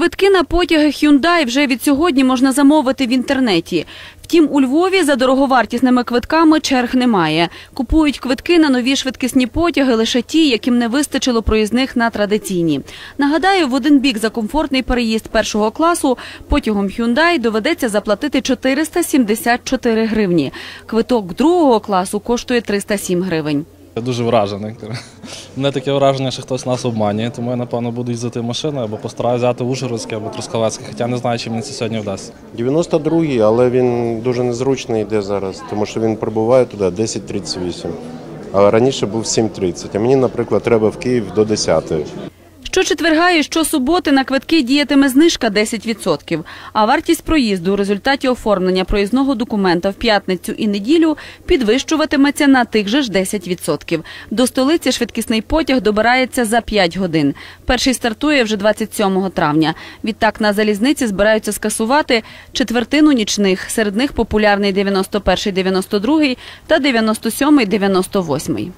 Квитки на потяги Hyundai вже від сьогодні можна замовити в інтернеті. Втім, у Львові за дороговартісними квитками черг немає. Купують квитки на нові швидкісні потяги лише ті, яким не вистачило проїзних на традиційні. Нагадаю, в один бік за комфортний переїзд першого класу потягом Hyundai доведеться заплатити 474 гривні. Квиток другого класу коштує 307 гривень. Я дуже вражений. Мене таке враження, що хтось нас обманює, тому я, напевно, буду їздити машиною або постараюся взяти Ужгородське або Трускавецьке, хоча не знаю, чи мені це сьогодні вдасться. 92-й, але він дуже незручний йде зараз, тому що він прибуває туди 10.38. А раніше був 7.30. А мені, наприклад, треба в Київ до 10-ї. Щочетверга і щосуботи на квитки діятиме знижка 10%, а вартість проїзду у результаті оформлення проїзного документа в п'ятницю і неділю підвищуватиметься на тих же ж 10%. До столиці швидкісний потяг добирається за 5 годин. Перший стартує вже 27 травня. Відтак на залізниці збираються скасувати четвертину нічних. Серед них популярний 91-92 та 97-98.